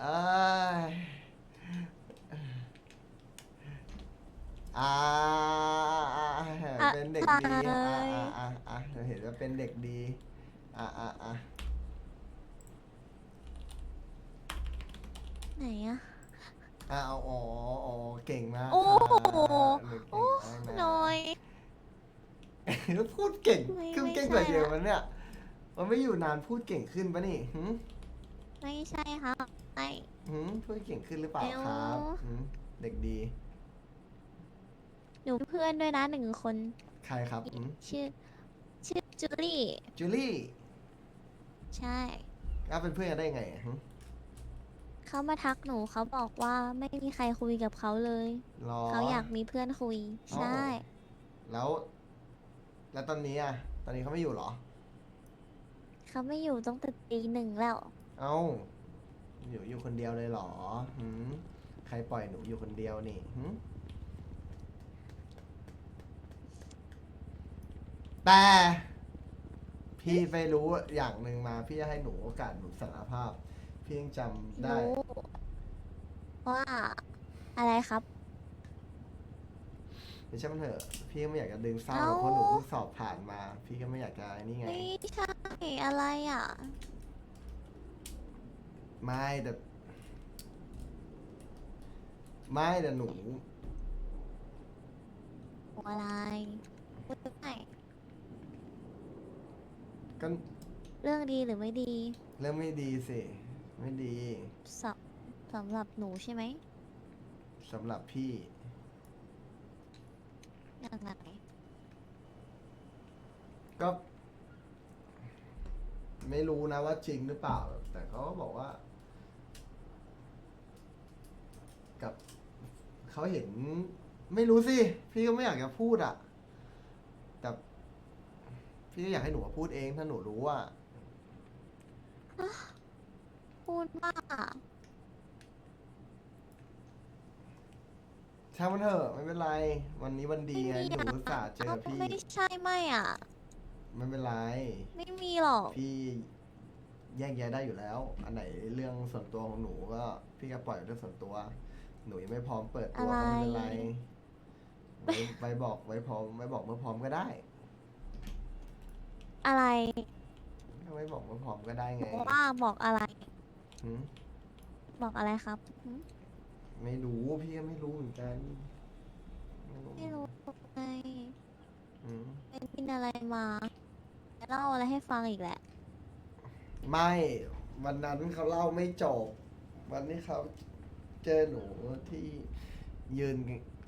เอ้ยอ่าเป็นเด็กดีอะอะอะอะเห็นว่าเป็นเด็กดีอะอะอะไหนอะอะเอาอ๋ออ๋อเก่งมากโอ้โหค่ะหนูโอ้เก่งมากนะน้อย แล้วพูดเก่งไม่คือไม่เก่งกว่าใช่เยอะละมันเนี่ย มันไม่อยู่นานพูดเก่งขึ้นปะนี่หืมไม่ใช่ครับไม่ หืมพูดเก่งขึ้นหรือเปล่าเอ้าครับหืมเด็กดี หนูเพื่อนด้วยนะหนึ่งคน ใครครับหืมชื่อ ชื่อจูลี่ จูลี่ใช่อ้าวเป็นเพื่อนกันได้ไงอะหืมเขามาทักหนูเขาบอกว่าไม่มีใครคุยกับเขาเลย รอ เขาอยากมีเพื่อนคุย อ๋อ ใช่ แล้ว แล้วตอนนี้อะ ตอนนี้เขาไม่อยู่เหรอ เขาไม่อยู่ตั้งแต่ตีหนึ่งแล้ว เอ้า อยู่อยู่คนเดียวเลยเหรอหืมใครปล่อยหนูอยู่คนเดียวนี่หืมแต่ พี่ไปรู้อย่างหนึ่งมา พี่จะให้หนูโอกาสหนูสารภาพ พี่ยังจำได้ รู้ว่าอะไรครับ ไม่ใช่มันเถอะพี่ก็ไม่อยากจะดึงเศร้าเอ้าเพราะหนูเพิ่งสอบผ่านมา พี่ก็ไม่อยากจะนี่ไง ไม่ใช่อะไรอะ ไม่แต่ไม่แต่หนูอะไรพูดไม่ก็เรื่องดีหรือไม่ดีเริ่มไม่ดีสิ ไม่ดีสำสำหรับหนูใช่ไหมสำหรับพี่ยังไงก็ ไม่รู้นะว่าจริงหรือเปล่า แต่เขาก็บอกว่า กับเขาเห็น ไม่รู้สิ พี่ก็ไม่อยากจะพูดอะแต่พี่ก็อยากให้หนูมาพูดเองถ้าหนูรู้ว่า พูดว่าช่างมันเถอะไม่เป็นไร วันนี้วันดีไงหนูอุตส่าห์เจอเอ้าพี่ ไม่ใช่ไม่อะ ไม่เป็นไร ไม่มีหรอก พี่แยกแยะได้อยู่แล้ว อันไหนเรื่องส่วนตัวของหนูก็ พี่ก็ปล่อยเรื่องส่วนตัว หนูยังไม่พร้อมเปิดตัวก็ไม่เป็นไรไว้ไว้บอกไว้พร้อมไว้บอกเมื่อพร้อมก็ได้อะไรไว้บอกเมื่อพร้อมก็ได้ไงว่าบอกอะไร หืมบอกอะไรครับหืมไม่รู้พี่ก็ไม่รู้เหมือนกันไม่รู้ไม่รู้ไงหืมเป็นกินอะไรมาจะเล่าอะไรให้ฟังอีกแหละ ไม่ วันนั้นเขาเล่าไม่จบ วันนี้เขา เจอหนูที่ยืน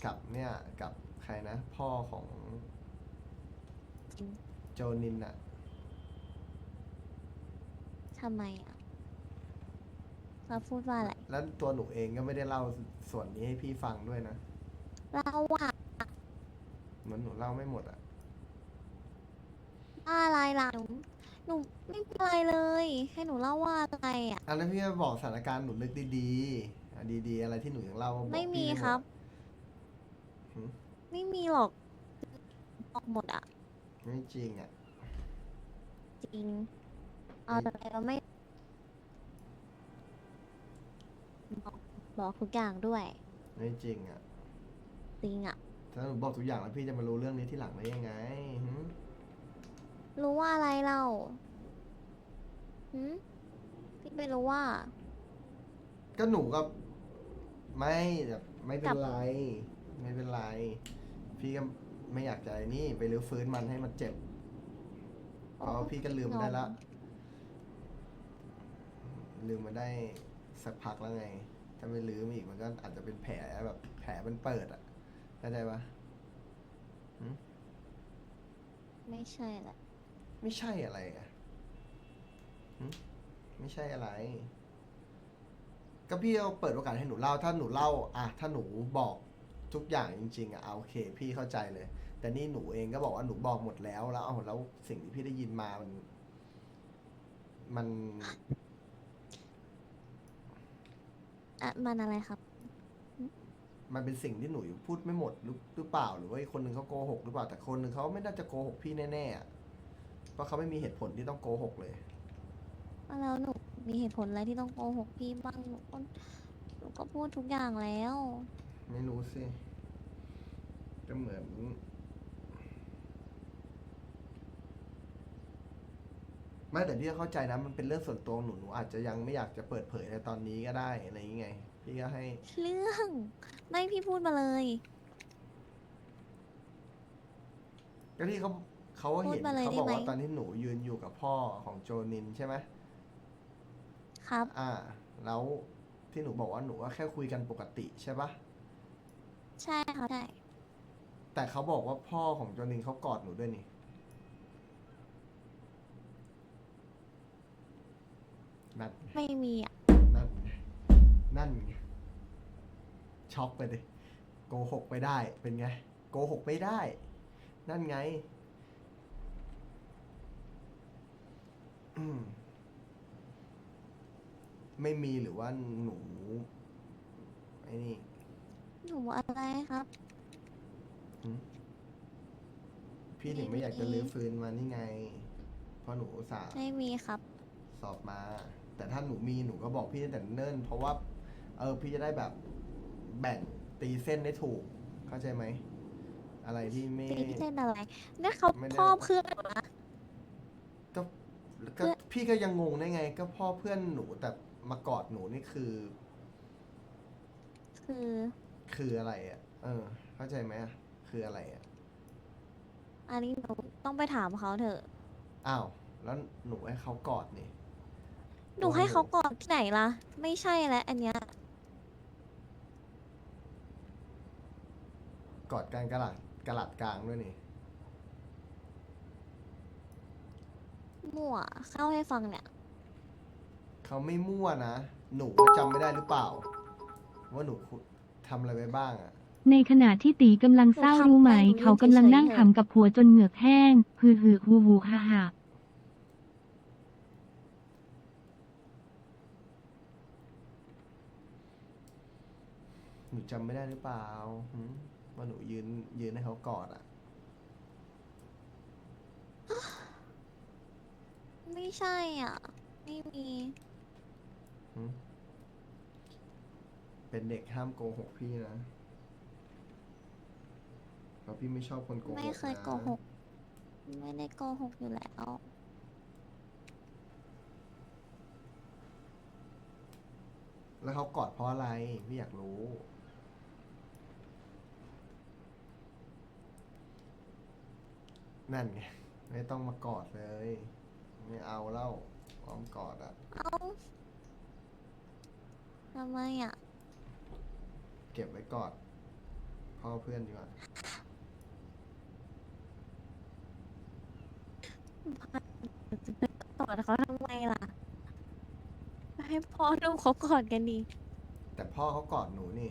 กับเนี่ยกับใครนะ พ่อของจริงโจนินอะทำไมอะเราพูดว่าอะไรแล้วตัวหนูเองก็ไม่ได้เล่าส่วนนี้ให้พี่ฟังด้วยนะเราว่าเหมือนหนูเล่าไม่หมดอะว่าอะไรล่ะหนูหนูไม่เป็นไรเลย ให้หนูเล่าว่าอะไรอะอันนั้นพี่ก็บอกสถานการณ์หนูนึกดีๆอะ ดีๆ อะไรที่หนูยังเล่าบอกไม่มีพี่หด ครับ หืม ไม่มีหรอกบอกหมดอะ ไม่จริงอะจริง เอาแต่เราไม่บอกบอกทุกอย่างด้วย ไม่จริงอะจริงอะ ถ้าหนูบอกทุกอย่างแล้วพี่จะมารู้เรื่องนี้ที่หลังได้ยังไงหืมรู้ว่าอะไรเราหืมพี่ไม่รู้ว่า ก็หนูก็ ไม่แบบไม่เป็กลันบไร ไม่เป็นไร พี่ก็ไม่อยากจะไอ้นี่ไปรื้อฟื้นมันให้มันเจ็บเพราะพี่ก็ลืมมันได้ละ ลืมมาได้สักพักแล้วไง ถ้าไม่ลืมอีกมันก็อาจจะเป็นแผลแบบแผลมันเปิดอะเข้าใจปะไม่ใช่แหละ ไม่ใช่อะไรอะหึไม่ใช่อะไร ก็พี่เอาเปิดโอกาสให้หนูเล่า ถ้าหนูเล่าอะถ้าหนูบอกทุกอย่างจริง ๆอะเอาโอเค พี่เข้าใจเลย แต่นี่หนูเองก็บอกว่าหนูบอกหมดแล้ว แล้วเอาแล้วสิ่งที่พี่ได้ยินมามัน มันอะมันอะไรครับ มันเป็นสิ่งที่หนูพูดไม่หมดหรือหรือเปล่า หรือว่าอีกคนหนึ่งเขาโกหกหรือเปล่าแต่คนหนึ่งเขาไม่น่าจะโกหกพี่แน่ๆอะเพราะเขาไม่มีเหตุผลที่ต้องโกหกเลย แล้วหนู มีเหตุผลอะไรที่ต้องโกหกพี่บ้างหนูก็หนูก็พูดทุกอย่างแล้ว ไม่รู้สิก็เหมือนไม่แต่พี่ก็เข้าใจนะมันเป็นเรื่องส่วนตัวของหนูหนูอาจจะยังไม่อยากจะเปิดเผยในตอนนี้ก็ได้อะไรอย่างเงี้ยพี่ก็ให้ เรื่องไม่พี่พูดมาเลย ก็ที่เขาเขาเห็นพูดมาเลยเขาได้บอกไหม ว่าตอนที่หนูยืนอยู่กับพ่อของโจนินใช่ไหม ครับ อ่า แล้วที่หนูบอกว่าหนูก็แค่คุยกันปกติใช่ปะใช่ครับใช่แต่เขาบอกว่าพ่อของโจนินเขากอดหนูด้วยนี่ นั่น ไม่มีอะนั่นไงนั่นไงช็อกไปดิโกหกไปได้เป็นไง โกหกไม่ได้ นั่นไง อืม ไม่มีหรือว่าหนูไอ้นี่ หนูอะไรครับ พี่ถึงไม่อยากจะลื้อฟื้นมานี่ไง เพราะหนูอุตส่าห์ไม่มีครับ สอบมา แต่ถ้าหนูมีหนูก็บอกพี่ตั้งแต่เนิ่น เพราะว่า เออพี่จะได้แบบแบ่งตีเส้นได้ถูก เข้าใจไหม อะไรที่ไม่ ตีเส้นอะไรนี่เขาไม่ได้ พ่อเพื่อนหนูนะก็ก็เพื่อน พี่ก็ยังงงได้ไง ก็พ่อเพื่อนหนูแต่ มากอดหนูนี่คือ คือคืออะไรอะ เออ เข้าใจไหมอะคืออะไรอะ อันนี้หนูต้องไปถามเขาเถอะ อ้าว แล้วหนูให้เขากอดนี่ หนูให้เขากอดที่ไหนล่ะ ไม่ใช่แล้วอันเนี้ย กอดกลางกระหลัดกระหลัดกลางด้วยนี่ มั่วเข้าให้ฟังเนี่ย เขาไม่มั่วนะ หนูจำไม่ได้หรือเปล่า ว่าหนูทำอะไรไปบ้างอะในขณะที่ตีกำลังเศร้ารู้ไหม เขากำลังนั่งขำกับผัวจนเหงือกแห้งฮือฮือฮูฮูฮ่าฮ่าหนูจำไม่ได้หรือเปล่าหืมว่าหนูยืนยืนให้เขากอดอะไม่ใช่อะ ไม่มีหืม เป็นเด็กห้ามโกหกพี่นะ เพราะพี่ไม่ชอบคนโกหกไม่เคยนะโกหก ไม่ได้โกหกอยู่แล้ว แล้วเขากอดเพราะอะไร พี่อยากรู้ นั่นไง ไม่ต้องมากอดเลย ไม่เอาเล่าพร้อมกอดอะ เอ้า ทำไมอะ เก็บไว้กอดพ่อเพื่อนดีกว่ากอดเขาทำไมล่ะ ให้พ่อลูกเขากอดกันดี แต่พ่อเขากอดหนูนี่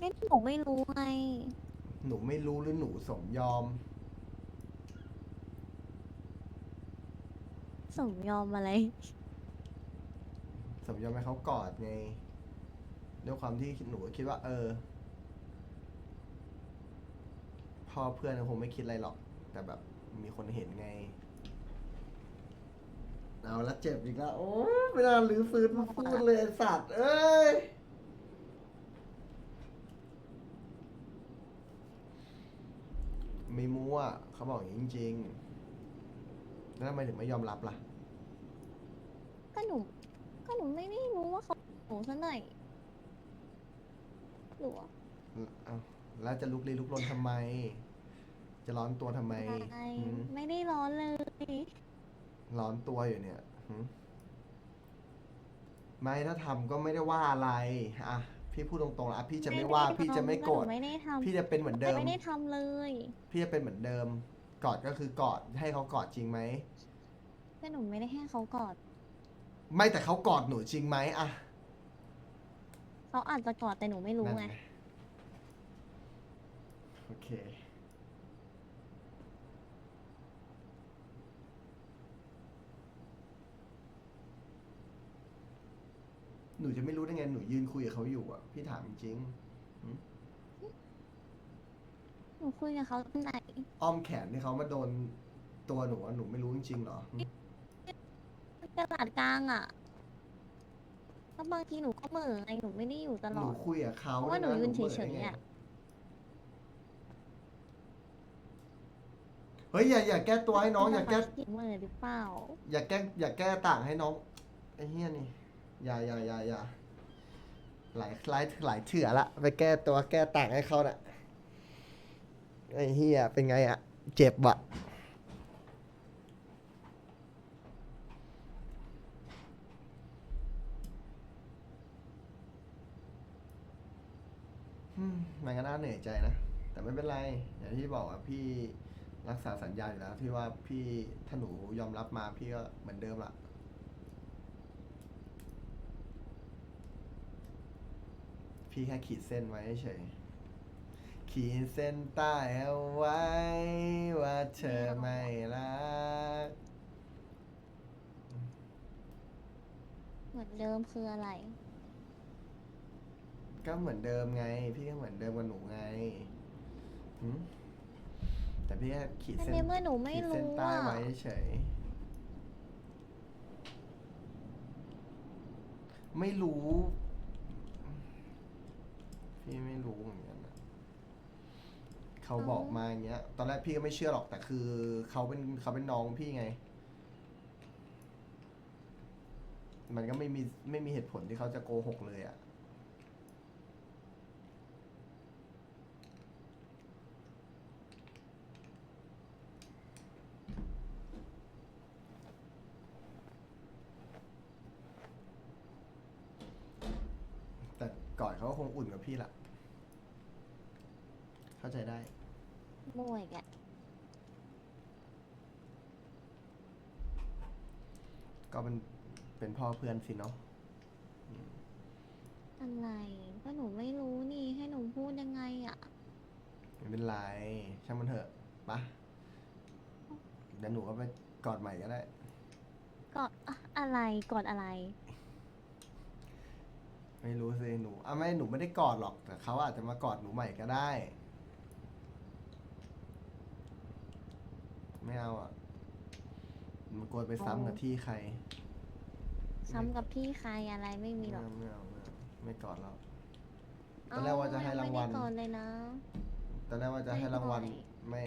นี่หนูไม่รู้ไง หนูไม่รู้หรือหนูสมยอม สมยอมอะไร สมยอมให้เขากอดไงด้วยความที่หนูคิดว่า เออพ่อเพื่อนคงไม่คิดอะไรหรอก แต่แบบมีคนเห็นไงเอาละเจ็บอีกแล้วโอ้ไม่น่าลือฟื้นมาพูดเลยสัตว์ เอ้ยไม่มั่วเขาบอกอย่างนี้จริงๆแล้วทำไมถึงไม่ยอมรับล่ะ ก็หนู หนูไม่ได้รู้ว่าเขาหนูซะหน่อยหรือว่าเอ้าแล้วจะลุกลี้ลุกลนทำไม จะร้อนตัวทำไมอะไรหืมไม่ได้ร้อนเลยร้อนตัวอยู่เนี่ยหืมไม่ถ้าทำก็ไม่ได้ว่าอะไรอะพี่พูดตรงๆอะพี่จะไม่ว่าพี่จะไม่โกรธหนูไม่ได้ทำพี่จะเป็นเหมือนแต่เดิม ไม่ได้ทำเลยพี่จะเป็นเหมือนเดิม กอดก็คือกอดให้เขากอดจริงไหม แต่หนูไม่ได้ให้เขากอด ไม่แต่เขากอดหนูจริงไหมอะเขาอาจจะกอดแต่หนูไม่รู้นั่นไงไงโอเค หนูจะไม่รู้ได้ไง หนูยืนคุยกับเขาอยู่อะ พี่ถามจริงหนูคุยกับเขาที่ไหนๆอ้อมแขนที่เขามาโดนตัวหนูอะหนูไม่รู้จริงๆเหรอหึ ตลาดกลางอะแล้วบางทีหนูก็เหม่อไงหนูไม่ได้อยู่ตหลนูอด คุยกับเขาเพราะว่าหนูะยืนบื่เฉยๆได้ไงอะ เฮ้ยอย่าอย่าแก้ตัวให้น้องอย่าแก้เหม่อหรือเปล่า อย่าแก้อย่าแก้ต่างให้น้องไอ้เหี้ยนี่อย่าอย่าอย่าอย่าหลายหลายหลายเถื่อละไปแก้ตัวแก้ต่างให้เขาน่ะไอ้เหี้ยเป็นไงอะเจ็บอะอืมมั นื่อยใจนะ แต่ไม่เป็นไรอย่างที่บอกอะพี่รักษาสัญญาอยู่แล้วที่ว่าพี่ถ้าหนูยอมรับมาพี่ก็เหมือนเดิมละพี่แค่ขีดเส้นไว้เฉยขีดเส้นใต้เอาไว้ ว่าเธอไม่รัก เหมือนเดิมคืออะไร ก็เหมือนเดิมไง พี่ก็เหมือนเดิมกับหนูไงหืมแต่พี่แค่ขีดอันเส้นนี้เมื่อหนูไม่ขีดเส้นรู้ใต้อะไว้เฉย ไม่รู้ พี่ไม่รู้เหมือนกันนะเขาบอกมาอย่างเงี้ย ตอนแรกพี่ก็ไม่เชื่อหรอกแต่คือเขาเป็นเขาเป็นน้องพี่ไง มันก็ไม่มีไม่มีเหตุผลที่เขาจะโกหกเลยอะ่ะ แต่ก่อนเขาก็คงอุ่นกับพี่ละเข้าใจได้ มวยแกอะ ก็เป็นเป็น พ่อเพื่อนสิเนาะอะไรก็หนูไม่รู้นี่ให้หนูพูดยังไงอะไม่เป็นไรช่างมันเถอะปะเดี๋ยวหนูก็ไปกอดใหม่ก็ได้ กอดอะอะไรกอดอะไร ไม่รู้สิหนูอะไม่หนูไม่ได้กอดหรอก แต่เขาอาจจะมากอดหนูใหม่ก็ได้ ไม่เอาอะ มันกลัวไปซ้ำกับที่ใคร ซ้ำกับพี่ใครอะไรไม่มีไม่หรอกเอาไม่เอาไม่เอาไม่กอดแล้วตเอ้อนแรกว่าจะให้รางวัล ไม่ได้กอดเลยนะ ตอนแรกว่าจะให้รางวัลไม่ปล่อยแม่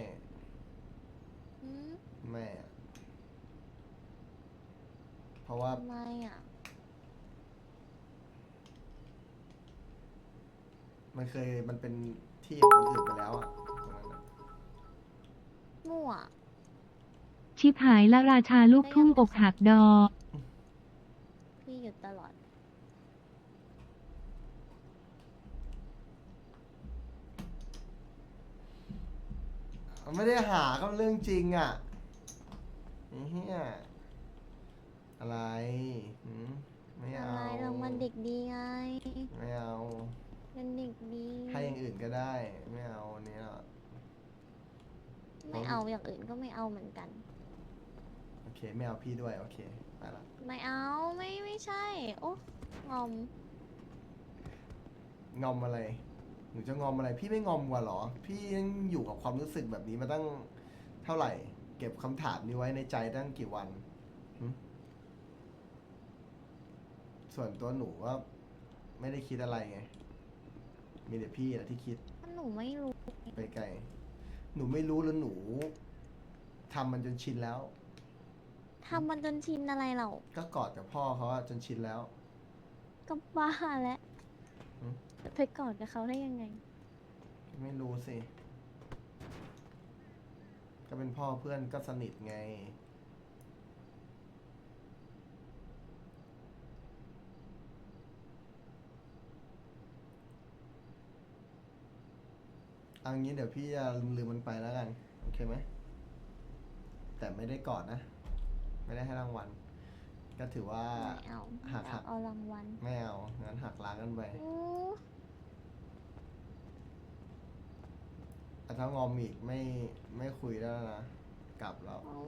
อืมแม่อะเพราะว่าทำไมอะ มันเคยมันเป็นที่ของคนอื่นไปแล้วอะตรงนั้นอะมั่ว ชิบหายละราชาลูกทุ่งอกหักดอพี่หยุด ตลอด ไม่ได้หาก็เรื่องจริงอะไอ้เฮียอะไรหืมไม่อะเอาไรรางวัลเด็กดีไงไม่เอา เป็นเด็กดี ให้อย่างอื่นก็ได้ ไม่เอาอันนี้หรอก ไม่เอาอย่างอื่นก็ไม่เอาเหมือนกัน โอเค ไม่เอาพี่ด้วย โอเค ไปละไม่เอาไม่ไม่ใช่ โอ้งอมงอมอะไร หนูจะงอมอะไร พี่ไม่งอมกว่าเหรอ พี่ยังอยู่กับความรู้สึกแบบนี้มาตั้งเท่าไหร่ เก็บคำถามนี้ไว้ในใจตั้งกี่วันหึส่วนตัวหนูว่าไม่ได้คิดอะไรไง มีแต่พี่แหละที่คิดถ้าหนูไม่รู้ ไปไกล หนูไม่รู้แล้วหนูทำมันจนชินแล้ว ทำมันจนชินอะไรเราก็กอดกับพ่อเขาอะจนชินแล้ว ก็บ้าแล้วหืม ไปกอดกับเขาได้ยังไง ไม่รู้สิ ก็เป็นพ่อเพื่อนก็สนิทไง เอางี้เดี๋ยวพี่จะลืมๆมันไปแล้วกัน โอเคไหม แต่ไม่ได้กอดนะ ไม่ได้ให้รางวัล ก็ถือว่า ไม่เอาหักไม่หัเอากเอารางวัลไม่เอางั้นหักล้างกันไป อู้แต่ถ้างอมอีกไม่ไม่คุยแล้วนะ กลับแล้วเอา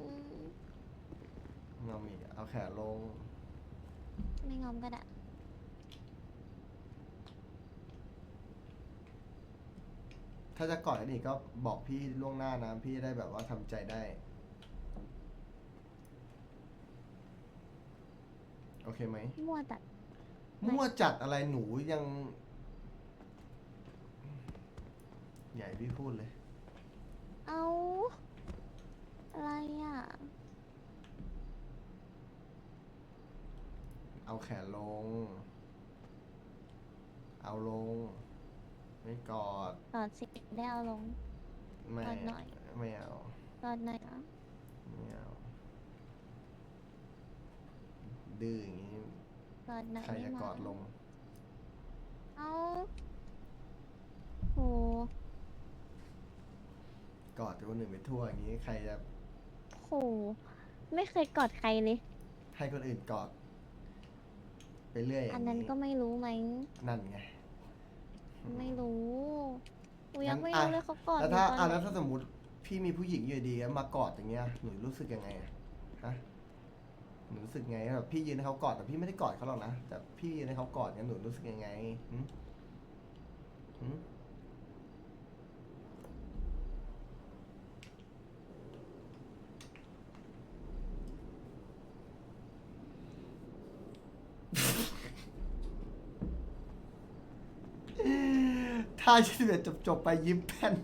งอมอีกเอาแขนลง ไม่งอมก็ได้ถ้าจะกอดกันอีกก็บอกพี่ล่วงหน้านะ พี่จะได้แบบว่าทำใจได้ โอเคไหมมั่วแต่ไม่ มั่วจัดอะไรหนูยัง ใหญ่พี่พูดเลย เอาอะไรอะ เอาแขนลง เอาลง ไม่กอดกอดสิได้เอาลง ไม่กอดหน่อย ไม่เอากอดหน่อยอะ ไม่เอา ดื้ออย่างนี้กอดหน่อยใครได้จะไหมกอดลง เอาโหกอดคนอื่นไปทั่วอย่างนี้ใครจะโห ไม่เคยกอดใครเลย ให้คนอื่นกอด ไปเรื่อยอย่างอันนั้นก็ไม่รู้ไหมนั่นไง ไม่รู้กูยังงั้นไม่อะ รู้เลยเขากอดแล้วหนูถ้าตอนอะไหนแล้วถ้าสมมติพี่มีผู้หญิงอยู่ดีๆมากอดอย่างเงี้ยหนูรู้สึกยังไงอะฮะ หนูรู้สึกไงแบบพี่ยืนให้เขากอดแต่พี่ไม่ได้กอดเขาหรอกนะแต่พี่ยืนให้เขากอดงั้นหนูรู้สึกยังไงหึหึถ้าชีวิตจบจบไปยิ้มแป้น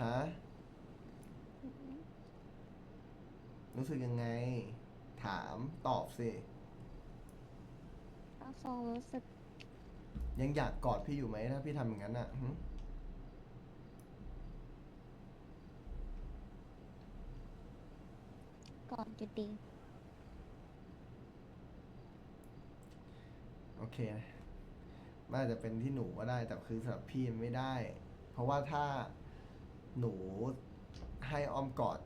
ฮะ รู้สึกยังไง ถามตอบสิ ก็คงรู้สึกยังอยากกอดพี่อยู่ไหมถ้าพี่ทำอย่างนั้นอะหึกอดอยู่ดีโอเคนะมันอาจจะเป็นที่หนูก็ได้ แต่คือสำหรับพี่มันไม่ได้ เพราะว่าถ้า หนูให้อ้อมกอด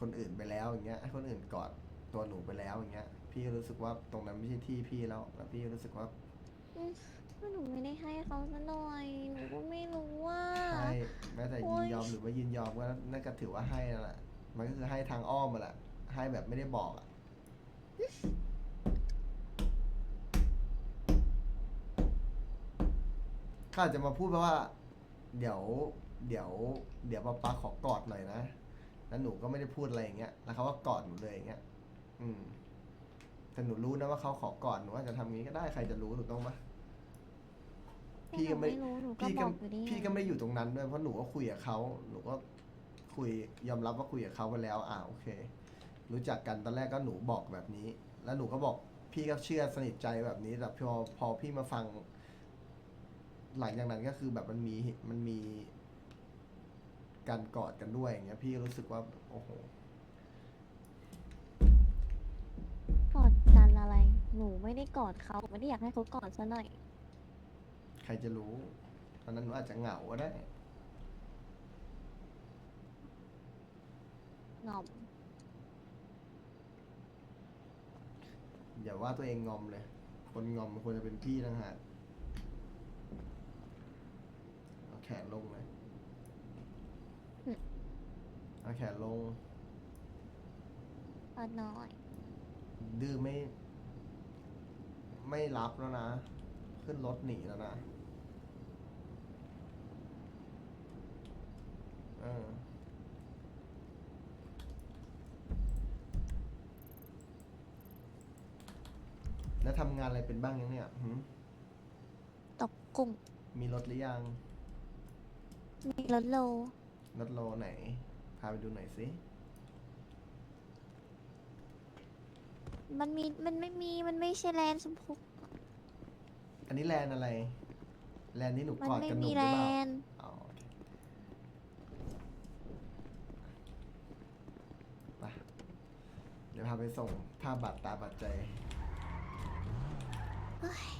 คนอื่นไปแล้วอย่างเงี้ยให้คนอื่นกอดตัวหนูไปแล้วอย่างเงี้ย พี่ก็รู้สึกว่าตรงนั้นไม่ใช่ที่พี่แล้วแล้วพี่ก็รู้สึกว่าอืมก็หนูไม่ได้ให้เขาซะหน่อย หนูก็ไม่รู้ว่า ให้แม้แต่โอ๊ยินย ยอมหรือไม่ยินยอมก็น่าจะถือว่าให้นั่นแหละมันก็คือให้ทางอ้อมมาแหละให้แบบไม่ได้บอกอะเขาอาจจะมาพูดเพราะว่า เดี๋ยว เดี๋ยว เดี๋ยวป๊าป๊าขอกอดหน่อยนะ แล้วหนูก็ไม่ได้พูดอะไรอย่างเงี้ย แล้วเขาก็กอดหนูเลยอย่างเงี้ย อืม แต่หนูรู้นะว่าเขาขอกอดหนูอาจจะทำอย่างนี้ก็ได้ใครจะรู้ถูกต้องปะ พี่ก็ไม่หนูรู้หนูก็พี่บก็อกอยู่ดีพี่ก็ไม่ได้อยู่ตรงนั้นด้วยเพราะหนูก็คุยกับเขาหนูก็คุยยอมรับว่าคุยกับเขาไปแล้ว อ่าโอเค รู้จักกันตอนแรกก็หนูบอกแบบนี้ แล้วหนูก็บอกพี่ก็เชื่อสนิทใจแบบนี้แต่พอพอพี่มาฟัง หลังจากนั้นก็คือแบบมันมีมันมี การกอดกันด้วยอย่างเงี้ยพี่ก็รู้สึกว่าโอ้โห กอดกันอะไร หนูไม่ได้กอดเขาไม่ได้อยากให้เขากอดซะหน่อย ใครจะรู้ตอนนั้นหนูอาจจะเหงาก็ได้งอม อย่าว่าตัวเองงอมเลย คนงอมมันควรจะเป็นพี่ต่างหากเอาแขนลงเลย เอาแขนลงกอดหน่อย ดื้อไม่ ไม่รับแล้วนะ ขึ้นรถหนีแล้วนะเออแล้วทำงานอะไรเป็นบ้างยังเนี่ยหืมตกกุ้งมีรถหรือยัง มีรถโล รถโลไหน พาไปดูหน่อยสิมันมีมันไม่มีมันไม่ใช่แลนด์ชมพูอันนี้แลนด์อะไร แลนด์ที่หนูมันกอดไม่กันหนูมีหรือแลเปล่านด์อ๋อโอเคไปเดี๋ยวพาไปส่งภาพบาดตาบาดใจ เฮ้ย